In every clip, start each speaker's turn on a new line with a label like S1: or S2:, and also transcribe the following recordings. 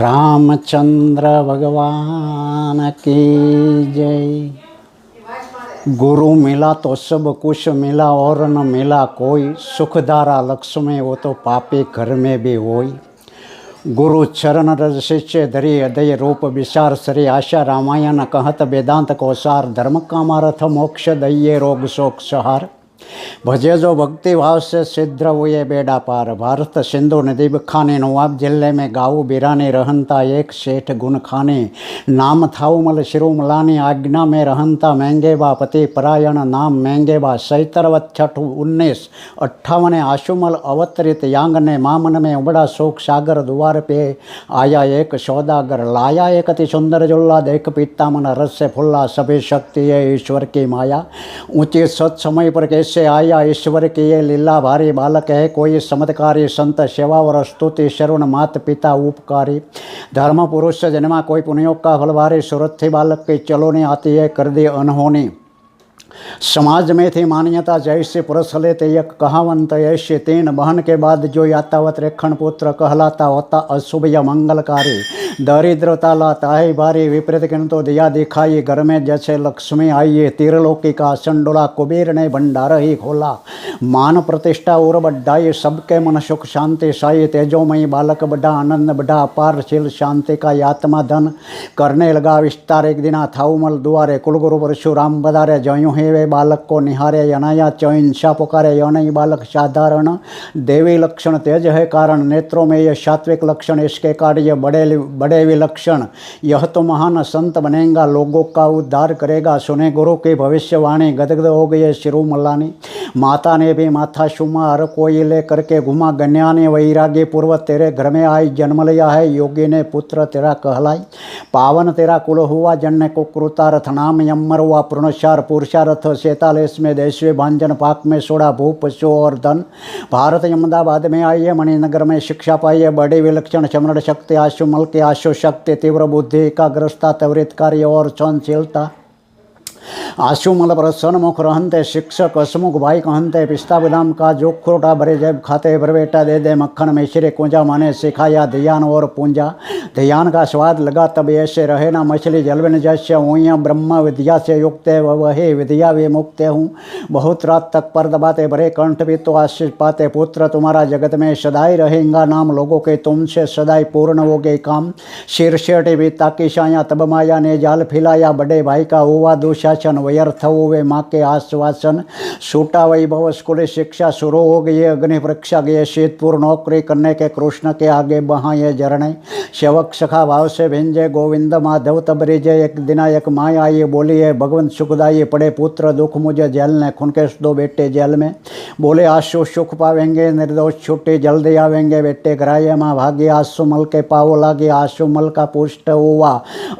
S1: रामचंद्र भगवान की जय। गुरु मिला तो सब कुछ मिला और न मिला कोई। सुखधारा लक्ष्मी, वो तो पापी घर में भी होई। गुरु चरण रज शिष्य धरी हृदय रूप विचार श्री आशा रामायण कहत वेदांत को सार धर्म कामारथ मोक्ष दये रोग शोक सहार। भजे जो भक्ति भाव से सिद्ध हुए बेड़ा पार। भारत सिंधु नदी बखाने, नवाब ज़िले में गाऊ बिराने रहनता एक सेठ गुण खाने। नाम थाऊ मल शिरु मलानी आज्ञा में रहनता महँगे बा पति, परायण नाम महँगे बा सैतरवत छठ उन्नीस। अट्ठावन आशुमल अवतरित यांग ने मामन में उबड़ा शोक सागर द्वार पे। आया एक सौदागर, लाया एक अति सुंदर जुल्ला, देख पीता मन रस से फुल्ला, सभी शक्ति है ईश्वर की माया। ऊँचे सत समय पर कैसे आया, ईश्वर की ये लीला भारी बालक है। कोई चमत्कारी संत, सेवा और स्तुति, शरुण मात पिता उपकारी। धर्म, पुरुष से जन्मा, कोई पुण्यों का फलभारी, सुरथी बालक की चलो नहीं आती है, कर दी अनहोनी। समाज में थी मान्यता जैसे पुरुष लेते एक कहावंत ऐसे तीन बहन के बाद जो यातावत रेखण पुत्र कहलाता होता अशुभ या मंगलकारी। दरिद्रता लाता है भारी विपरीत किंतु दिया दिखाई घर में जैसे लक्ष्मी आई तीरलोकी का संडोला कुबेर ने भंडार ही खोला। मान प्रतिष्ठा और बढ़ाई सबके मन सुख शांति साई, तेजोमयी बालक बढ़ा आनंद बढ़ा अपारशील शांति का आत्मा धन। करने लगा विस्तार एक दिना थाउमल दुआरे, कुलगुरु परशुराम बदारे जयू हे वे बालक को निहारे यनाया चौंसा पुकारे यौनई बालक साधारण। देवी लक्षण तेज है कारण, नेत्रों में यह सात्विक लक्षण, इसके कार्य बड़े बड़े विलक्षण। यह तो महान संत बनेगा, लोगों का उद्धार करेगा। सुने गुरु की भविष्यवाणी, गदगद हो गई शिरु मल्लानी। माता ने भी माथा शुमा हर कोई ले करके घुमा, गन्या ने वैरागी पूर्व तेरे घर में आई, जन्म लिया है, योगी ने पुत्र तेरा कहलाई। पावन तेरा कुल हुआ, जन्य को कृतारथ नाम यमर हुआ पुरुषार पुरुषारथ सैतालीस में देशवे भांजन पाक में सोड़ा भू पशु और धन भारत अहमदाबाद में आई है मणिनगर में शिक्षा पाई है बड़े विलक्षण समरण शक्ति आशु मल के आशु शक्ति तीव्र बुद्धि एकाग्रस्ता त्वरित कार्य और सहनशीलता आशुमल पर सन्मुख रहनते शिक्षक हसमुख भाई कहनते पिस्ता बदाम का जो खोटा भरे जब खाते भरवेटा दे दे मक्खन में श्री कुंजा माने सिखाया ध्यान और पूंजा ध्यान का स्वाद लगा तब ऐसे रहे ना मछली जलवन जैसे ऊया ब्रह्म विद्या से युक्त वही विद्या विमुक्त हूँ। बहुत रात तक पर दबाते भरे कंठ भी तो आशीष पाते पुत्र तुम्हारा जगत में सदाई रहेगा नाम लोगों के तुमसे सदाई पूर्ण हो गए काम। शीर्षेटे भी ताकि शाया तब माया ने जाल फैलाया बड़े भाई का हुआ दुशासन व्यर्थ हुए माँ के आश्वासन छूटा वैभव स्कूल शिक्षा शुरू हो गई अग्नि परीक्षा गए शीतपुर नौकरी करने के कृष्ण के आगे बहाए झरने सेवक सखा भाव से भिंजे, गोविंद माधव तब रिजय एक दिना एक माया आई बोली है भगवंत सुखदाई पड़े पुत्र, दुख मुझे जेल ने खुनकेश दो बेटे जेल में। बोले, आशु सुख पावेंगे, निर्दोष छुट्टी जल्दी आवेंगे, बेटे घराए माँ भाग्य आशु मल के पाओ लागे, आशु मल का पुष्ट हुआ।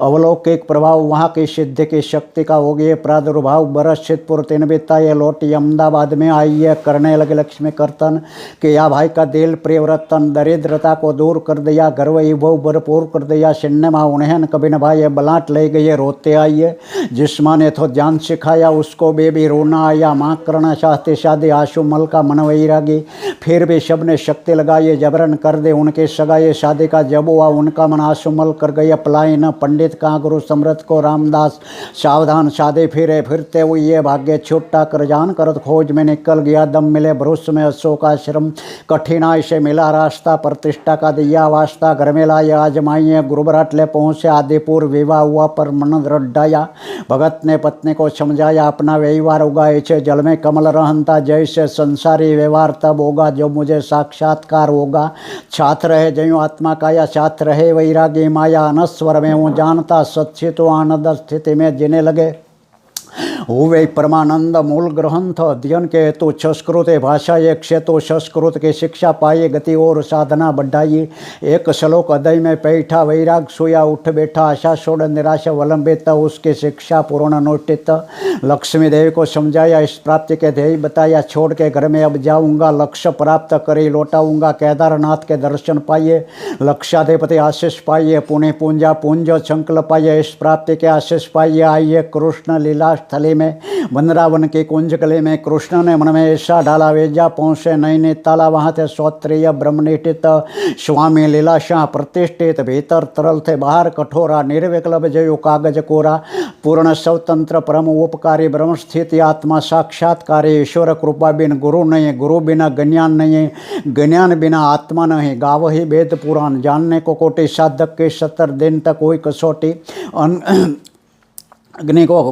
S1: अवलौकिक प्रभाव वहाँ की सिद्धि की शक्ति का हो गया प्रादुर्भाव बरस चितपुर तीन बिता ये लौटी अहमदाबाद में आई है करने लगे लक्ष्मी कर्तन कि या भाई का दिल प्रियव्रतन, दरिद्रता को दूर कर दिया गर्व वैभव भरपूर कर दिया सिन्ने माँ उन्हें कभी न भाई बलाट ले गए रोते आइए जिस माँ ने तो ज्ञान सिखाया, उसको बेबी रोना आया, माँ करना चाहते शादी आशु मल का मन वैरागी फिर भी सबने शक्ति लगाई, जबरन कर दे उनके सगाए शादी का जब हुआ, उनका मन आशुमल कर गया पलायन पंडित का गुरु समृत को रामदास, सावधान शादी फिरे फिरते हुए ये भाग्य छुट्टा कर जान करत खोज में निकल गया। दम मिले भरोस में अशोक आश्रम। कठिनाई से मिला रास्ता, प्रतिष्ठा का दिया वास्ता। घर में लाए आजमाइए गुरुबराट ले पहुँचे, आदिपुर विवाह हुआ, पर मन दृढ़ाया भगत ने पत्नी को समझाया, अपना व्यवहार उगाए छे, जल में कमल रहनता जैसे संसारी व्यवहार तब होगा, जो मुझे साक्षात्कार होगा। छात्र है जयो आत्मा का या छात्र है वैरागी माया, अनस्वर में हूँ, जानता सच्ची तो आनंद स्थिति में जीने लगे। हुए परमानंद मूल ग्रंथ अध्ययन के हेतु संस्कृत भाषा एक तो संस्कृत की शिक्षा पाई गति और साधना बढ़ाई एक श्लोक अदय में बैठा वैराग सोया उठ बैठा, आशा छोड़ निराशा वलंबित, उसकी शिक्षा पूर्ण अनुष्ठित लक्ष्मी देवी को समझाया, इस प्राप्ति के ध्येय बताया, छोड़ के घर में अब जाऊँगा, लक्ष्य प्राप्त करे, लौटाऊँगा, केदारनाथ के दर्शन पाइए लक्षाधिपति आशीष पाइए पुण्य पूंजा पूंज संकल्प पाइए इस प्राप्ति के आशीष पाइए आइए कृष्ण लीला स्थली में वृंदावन के कुंज गले में कृष्ण ने मन में ऐसा डाला वेजा पहुँचे नई ने ताला वहाँ थे श्रोत्रिय ब्रह्मनिष्ठित स्वामी लीलाशाह प्रतिष्ठित, भीतर तरल थे बाहर कठोरा, निर्विकल्प जयो कागज़ कोरा, पूर्ण स्वतंत्र परम उपकारी ब्रह्म स्थिति आत्मा, साक्षात्कारी ईश्वर कृपा बिन गुरु नहीं गुरु बिना ज्ञान नहीं ज्ञान बिना आत्मा नहीं गाव ही वेद पुराण, जानने को कोटि साधक के सत्तर दिन तक कोई कसौटी अग्नि को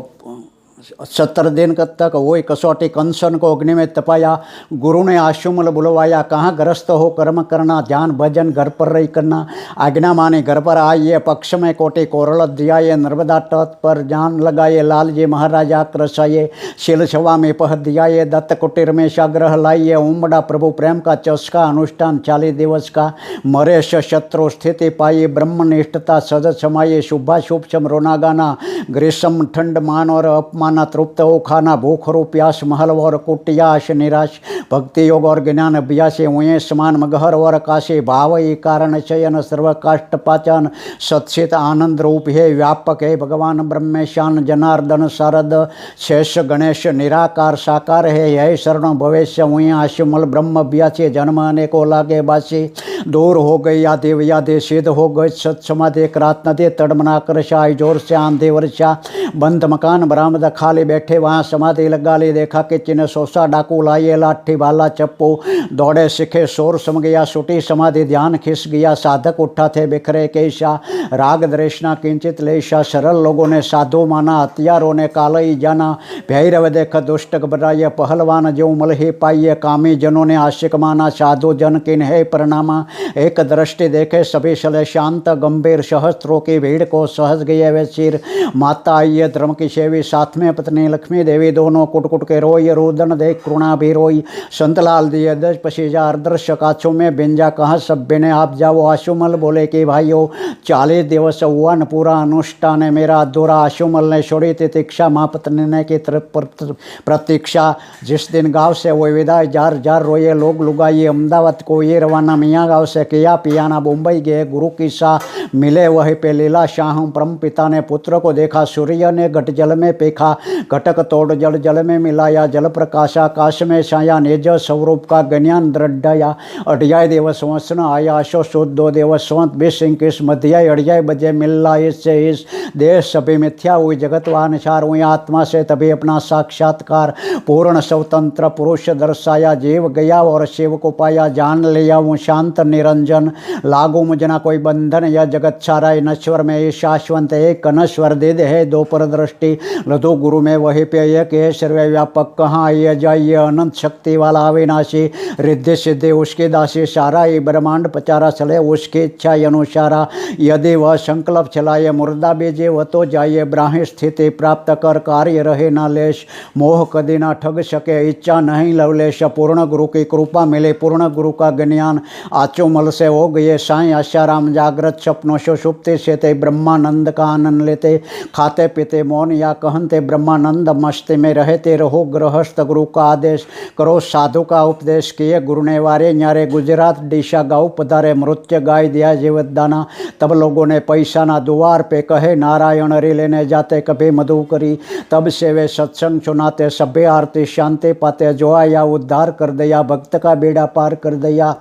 S1: सत्तर दिन तक वही कसौटी कंसन को अग्नि में तपाया गुरु ने आशुमल बुलवाया, कहाँ ग्रस्त हो कर्म करना, ध्यान भजन घर पर रही करना। आज्ञा माने घर पर आइए, पक्ष में कोटे कोरल दियाए नर्मदा तट पर जान लगाए लाल जी महाराजा क्रसाइए शिल सभा में पह दियाए दत्त कुटीर में साग्रह लाइए, उमड़ा प्रभु प्रेम का चस्का, अनुष्ठान चालीस दिवस का। मरेश शत्रु स्थिति पाइए ब्रह्मनिष्ठता सज समाये, शुभाशुभ चम रोना गाना ग्रीष्म ठंड मान और अपमान खाना तृप्त हो, खाना भूख रो, प्यास महल और कुटियाश निराश। भक्ति योग और ज्ञान अभ्यास हुए, समान मगहर और काशे भाव ये कारण चयन सर्व काष्ट पाचन। सत्सित आनंद रूप है, व्यापक है, भगवान ब्रह्मेशान, जनार्दन शारद। शेष गणेश निराकार, साकार है, यह शरण भविष्य हुए, आशुमल ब्रह्म अभ्यासी, जन्म अनेको लागे बासी। दूर हो गई या देव या दे सिद्ध हो गई सत समाधि रात नदी तड़मना कर शाह, ज़ोर से आंधे वर्षा। बंद मकान, बरामद खाली बैठे, वहाँ समाधि लगा ली, देखा कि चिन्ह सोसा डाकू लाइए, लाठी बाला चप्पू, दौड़े सिखे, शोर सम गया, सुटी समाधि, ध्यान खिस गया, साधक उठा थे बिखरे केशा, राग दृष्णा किंचित लेशा, सरल लोगों ने साधु माना, हथियारों ने कालई जाना, भैरव देख दुष्ट घबराइए पहलवान जो मल ही पाइए, कामी जनों ने आशिक माना, साधु जन किन है परिणामा, एक दृष्टि देखे, सभी शले शांत, गंभीर, सहस्त्रों की भीड़ को सहज गए वे सिर, माता आइए धर्म की सेवी, साथ में पत्नी लक्ष्मी देवी दोनों कुट कुट के रोई रोदन देख कृणा भी रोई। संतलाल दिए दस पसी हज़ार दृश्य काछों में बिंजा कहाँ सब बिने आप जाओ। आशुमल बोले कि भाइयों, चालीस दिवस हुआ न पूरा अनुष्ठान है मेरा। अधूरा आशुमल ने छोड़ी तितिक्षा माँ पत्नी ने की प्रतीक्षा। जिस दिन गाँव से वो विदा जार जार रोए, लोग लुगाइए अहमदाबाद को ये रवाना मियाँ गाँव से किया, पियाना मुंबई गए, गुरु की शाह मिले वही पे लीला शाह। परम पिता ने पुत्र को देखा, सूर्य ने घट जल में पेखा। घटक तोड़ जल जल में मिलाया, जल प्रकाश आकाश में छाया, निज स्वरूप का ज्ञान दृढ़या। अढ़ियाय दिवस वसन आया, शो शुद्ध दो दिवस स्वंत बीस इक्कीस मध्याय अढ़ियाय बजे मिलला इससे इस। देश सभी मिथ्या हुई जगत अनुसार हुई आत्मा से तभी अपना साक्षात्कार। पूर्ण स्वतंत्र पुरुष दर्शाया, जीव गया और शिव को पाया, जान लिया वो शांत निरंजन। लागू मुझना कोई बंधन या जगत सारा नश्वर में शाश्वत एक नश्वर दे दे है, दो पर दृष्टि लधु गुरु में वही पे एक है सर्वव्यापक कहाँ आइए जाइए अनंत शक्ति वाला अविनाशी। रिद्धि सिद्धि उसके दासी सारा ये ब्रह्मांड पचारा चले उसकी इच्छा अनुसारा। यदि वह संकल्प चलाए, मुर्दा बेजे वह तो जाइए ब्राह्मी स्थिति प्राप्त कर कार्य रहे न लेश। मोह कदी ना ठग सके, इच्छा नहीं लवलेश पूर्ण गुरु की कृपा मिले, पूर्ण गुरु का ज्ञान। आचो मल से हो गए साई आशाराम, जागृत सपनों सुषुप्ति से ते ब्रह्मानंद का आनंद लेते। खाते पीते, मौन या कहनते ब्रह्मानंद मस्ती में रहते रहो, गृहस्थ गुरु का आदेश करो। साधु का उपदेश किए, गुरु ने वारे न्यारे गुजरात दिशा गाँव पधारे, मृत्य गाय दिया जीवत दाना। तब लोगों ने पैसा ना द्वार पे कहे, नारायण रे लेने जाते कभी मधु करी। तब से वे सत्संग सुनाते, सभ्य आरती शांति पाते, जो आया उद्धार कर दिया, भक्त का बेड़ा पार कर दिया।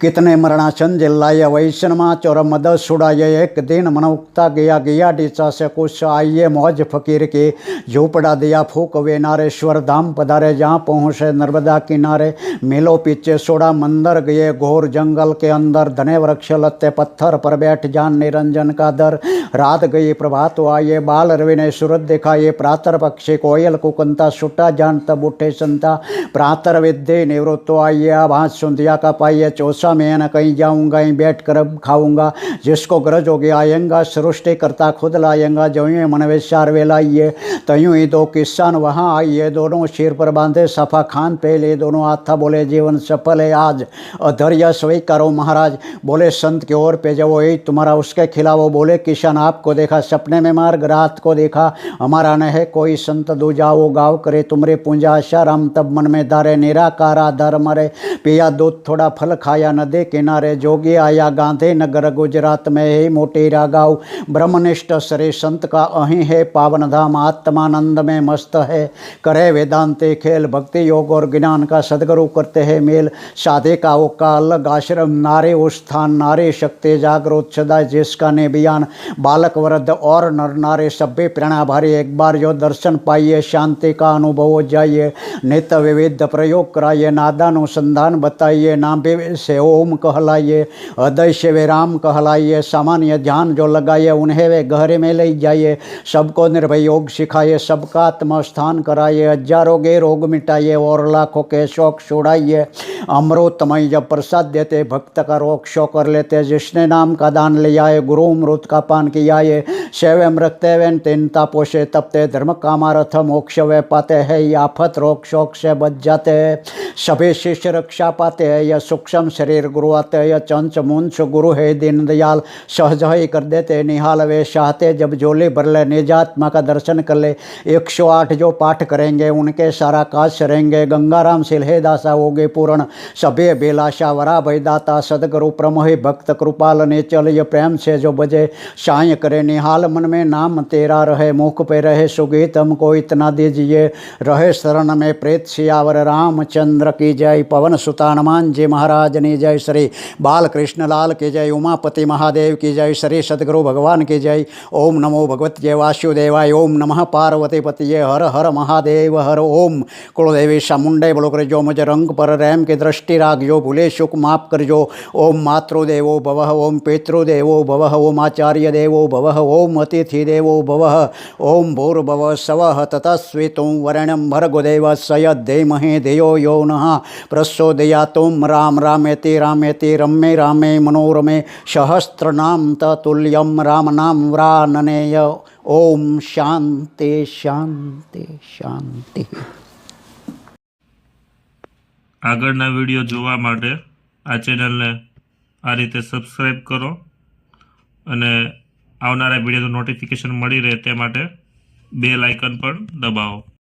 S1: कितने मरणासन जिल्लाए वैष्णमा चौर मद सुड़ाए एक दिन मनौकता गया गया डीसा से कुछ आइए मौज फकीर के। झोपड़ा दिया फूक वे नारेश्वर धाम पधारे, जहाँ पहुँचे नर्मदा किनारे। मिलो पीछे सोड़ा, मंदिर गए घोर जंगल के अंदर। धने वृक्ष, लत्ते, पत्थर पर बैठ जान, निरंजन का दर। रात गई, प्रभात तो आइए बाल रवि ने सूरत देखा ये प्रातर पक्षी, कोयल, कुकंता सुटा जान, तब उठे संता। प्रातर विद्य निवृत्त आइए आभास सुंदिया का पाइए चौसा में न कहीं जाऊँगा यहीं बैठ कर अब खाऊँगा। जिसको गरज होगी आएँगा, सृष्टि करता खुद लाएँगा जो ही मनवेशार वे लाइए। तयूं ही दो किसान वहाँ आइए, दोनों सिर पर बांधे सफ़ा खान पे ले दोनों हाथा बोले, जीवन सफल है आज, अधर्य स्वी करो महाराज। बोले, संत की ओर पे जाओ यही तुम्हारा उसके खिलाफो बोले, किसान आपको देखा, सपने में मार्ग, रात को देखा। हमारा न है कोई संत दो जाओ, गाँव करे, तुमरे पूंजा आशा राम तब मन में धारे निराकारा धर्म रे पिया दूध, थोड़ा फल ખાયા किनारे जोगे आया गांधे नगर गुजरात में हे मोटेरा गाँव ब्रह्मनिष्ठ श्रे संत का अही है पावन धाम, आत्मानंद में मस्त है। करे वेदांते खेल, भक्ति योग और ज्ञान का सदगुरु करते हैं मेल। साधे का वो का अलग आश्रम, नारे उत्थान, नारे शक्ति जागरूक सदा जिसका ने बयान बालक वृद्ध और नर नारे सभ्य प्राणाभारी एक बार जो दर्शन पाइए, शांति का अनुभव हो जाइए। नित विविध प्रयोग कराइए, नादानुसंधान बताइए नाम भी से ओम कहलाइए हृदय से वे राम कहलाइए, सामान्य ध्यान जो लगाइए, उन्हें वे गहरे में ले जाइए। सबको निर्भय योग सिखाइए, सबका आत्मस्थान कराइए, हज़ारों के रोग मिटाइए और लाखों के शौक छुड़ाइए। अमृतमय जब प्रसाद देते, भक्त का रोग शो कर लेते, जिसने नाम का दान लिया है गुरु अमृत का पान किया है सेवे मृत्य वेन तिनता पोषे तपते, धर्म कामारथ मोक्ष वे पाते हैं, ये आफत रोग शोक से बच जाते हैं। सभी शिष्य रक्षा पाते हैं यह सूक्ष्म शरीर गुरु हैं चंच मुंश गुरु है दीन दयाल। सहज ही कर देते निहाल वे चाहते, जब जोली भर ले निजात्मा का दर्शन कर ले। एक सौ आठ जो पाठ करेंगे, उनके सारा काज सरेंगे गंगाराम सिलहे दासा होगे पूर्ण। सभी बेलाशा वरा भयदाता सदगुरु प्रमोहि भक्त कृपाल ने चल ये प्रेम से जो बजे। साय करे निहाल, मन में नाम तेरा रहे, मुख पे रहे सुगीत हमको इतना दीजिए। रहे शरण में प्रेत सियावर, रामचंद्र की जय। पवन सुता हनुमान जी महाराज। ने जय श्री बाल कृष्ण लाल की जय उमापति महादेव, की जय श्री सदगुरु भगवान, की जय। ओम नमो भगवत जय वासुदेवाय, ओम नमः पार्वती पतिये हर हर महादेव, हर ओम। कुलदेवी चामुंडे बोलो कर जो मुझे रंग पर रैम की दृष्टि राखजो भूले शुक माफ़ करजो ओम मातृदेवो भवः, ओम पितृदेवो भवः, ओम आचार्य देवो भवः, ओम अतिथि देवो भवः। ओम भूर्भुवः स्वः, ततस्वितुं वरणं भर्गुदेव सयद्धेमहि धियो यो नः। प्रचोदयातुं राम રામે તે રામે તે રમે રામે મનોરમે સહસ્ત્રનામ તતુલ્યમ રામ રામનામ વ્રાનનેય ઓમ શાંતે શાંતે શાંતિ
S2: આગળના વીડિયો જોવા માટે આ ચેનલને આ રીતે સબસ્ક્રાઈબ કરો અને આવનારા વિડીયોનું નોટિફિકેશન મળી રહે તે માટે બે લાઇકન પણ દબાવો.